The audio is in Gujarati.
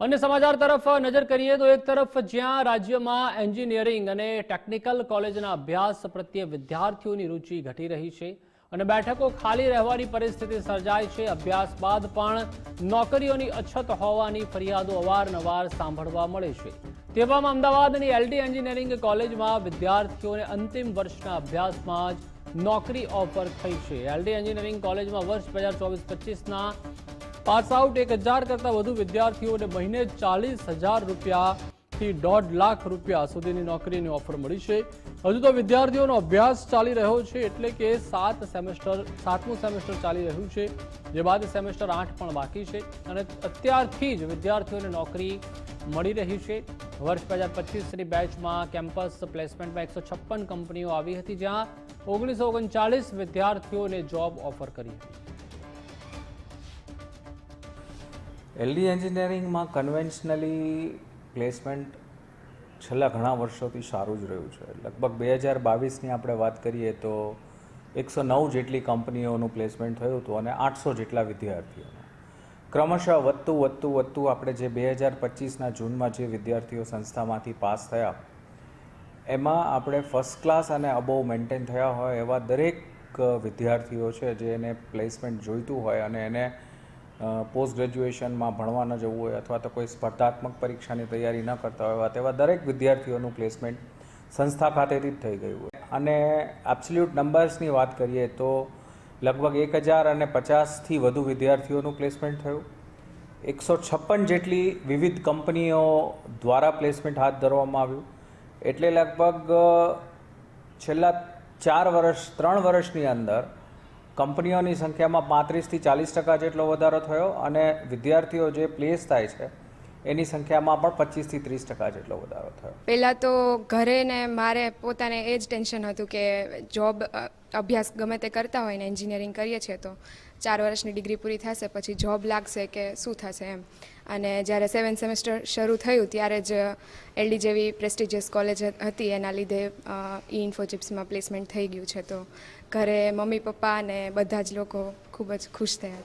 અન્ય સમાચાર તરફ નજર કરીએ તો એક તરફ જ્યાં રાજ્યમાં એન્જિનિયરિંગ અને ટેકનિકલ કોલેજના અભ્યાસ પ્રત્યે વિદ્યાર્થીઓની રુચિ ઘટી રહી છે અને બેઠકો ખાલી રહેવાની પરિસ્થિતિ સર્જાય છે. અભ્યાસ બાદ પણ નોકરીઓની અછત હોવાની ફરિયાદો અવારનવાર સાંભળવા મળે છે. તેવામાં અમદાવાદની એલડી એન્જિનિયરિંગ કોલેજમાં વિદ્યાર્થીઓને અંતિમ વર્ષના અભ્યાસમાં જ નોકરી ઓફર થઈ છે. એલડી એન્જિનિયરિંગ કોલેજમાં વર્ષ બે હજાર ચોવીસ પચીસના પાસ આઉટ એક હજાર કરતાં વધુ વિદ્યાર્થીઓને મહિને ચાલીસ હજાર રૂપિયાથી દોઢ લાખ રૂપિયા સુધીની નોકરીની ઓફર મળી છે. હજુ તો વિદ્યાર્થીઓનો અભ્યાસ ચાલી રહ્યો છે એટલે કે સાત સેમેસ્ટર, સાતમું સેમેસ્ટર ચાલી રહ્યું છે, જે બાદ સેમેસ્ટર આઠ પણ બાકી છે અને અત્યારથી જ વિદ્યાર્થીઓને નોકરી મળી રહી છે. વર્ષ બે હજાર પચીસની બેચમાં કેમ્પસ પ્લેસમેન્ટમાં એકસો છપ્પન કંપનીઓ આવી હતી જ્યાં ઓગણીસો ઓગણચાલીસ વિદ્યાર્થીઓને જોબ ઓફર કરી હતી. એલડી એન્જિનિયરિંગમાં કન્વેન્શનલી પ્લેસમેન્ટ છેલ્લા ઘણા વર્ષોથી સારું જ રહ્યું છે. લગભગ બે હજાર બાવીસની આપણે વાત કરીએ તો એકસો નવ જેટલી કંપનીઓનું પ્લેસમેન્ટ થયું હતું અને આઠસો જેટલા વિદ્યાર્થીઓનું. ક્રમશઃ વધતું વધતું વધતું આપણે જે બે હજાર પચીસના જૂનમાં જે વિદ્યાર્થીઓ સંસ્થામાંથી પાસ થયા, એમાં આપણે ફર્સ્ટ ક્લાસ અને અબોવ મેન્ટેન થયા હોય એવા દરેક વિદ્યાર્થીઓ છે જે એને પ્લેસમેન્ટ જોઈતું હોય અને એને પોસ્ટ ગ્રેજ્યુએશનમાં ભણવા ન જવું હોય અથવા તો કોઈ સ્પર્ધાત્મક પરીક્ષાની તૈયારી ન કરતા હોય તેવા દરેક વિદ્યાર્થીઓનું પ્લેસમેન્ટ સંસ્થા ખાતેથી જ થઈ ગયું હોય. અને એબ્સલ્યુટ નંબર્સની વાત કરીએ તો લગભગ એક હજાર અને પચાસથી વધુ વિદ્યાર્થીઓનું પ્લેસમેન્ટ થયું. એકસો છપ્પન જેટલી વિવિધ કંપનીઓ દ્વારા પ્લેસમેન્ટ હાથ ધરવામાં આવ્યું. એટલે લગભગ છેલ્લા ચાર વર્ષ, ત્રણ વર્ષની અંદર કંપનીઓની સંખ્યામાં પાંત્રીસથી ચાલીસ ટકા જેટલો વધારો થયો અને વિદ્યાર્થીઓ જે પ્લેસ થાય છે એની સંખ્યામાં પણ પચીસથી ત્રીસ ટકા જેટલો વધારો થયો. પહેલાં તો ઘરે ને મારે પોતાને એ જ ટેન્શન હતું કે જોબ અભ્યાસ ગમે તે કરતા હોય ને એન્જિનિયરિંગ કરીએ છીએ તો ચાર વર્ષની ડિગ્રી પૂરી થશે, પછી જોબ લાગશે કે શું થશે એમ. અને જ્યારે સેવન સેમેસ્ટર શરૂ થયું ત્યારે જ એલડી જેવી પ્રેસ્ટિજિયસ કોલેજ હતી એના લીધે ઈ ઇન્ફોચિપ્સમાં પ્લેસમેન્ટ થઈ ગયું છે. તો ઘરે મમ્મી પપ્પા અને બધા જ લોકો ખૂબ જ ખુશ થયા છે.